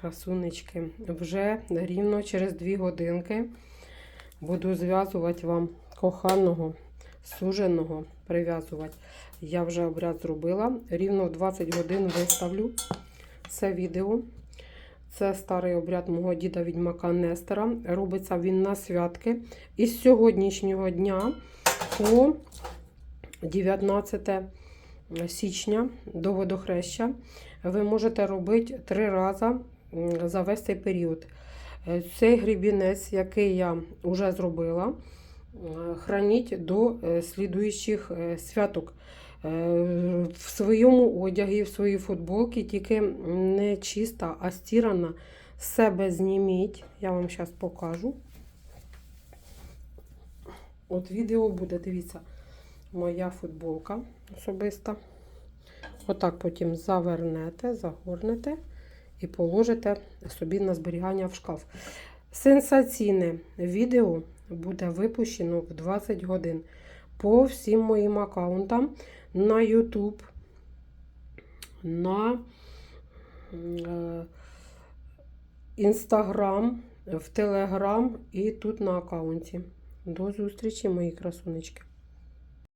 красунечки. Вже рівно через 2 годинки буду зв'язувати вам коханого, суженого, прив'язувати. Я вже обряд зробила. Рівно в 20 годин виставлю це відео. Це старий обряд мого діда відьмака Нестора. Робиться він на святки. І з сьогоднішнього дня по 19 січня до водохреща ви можете робити три рази за весь цей період. Е, Цей грібінець, який я вже зробила, е, храніть до е, слідуючих святок. В своєму одягі, в своїй футболці, тільки не чиста, а стірана. З себе зніміть. Я вам зараз покажу. От відео буде, дивіться, моя футболка особиста. Отак потім завернете, загорнете і положите собі на зберігання в шкаф. Сенсаційне відео буде випущено в 20 годин по всім моїм аккаунтам на YouTube, на е, Instagram, в Telegram і тут на аккаунті. До зустрічі, мої красунечки.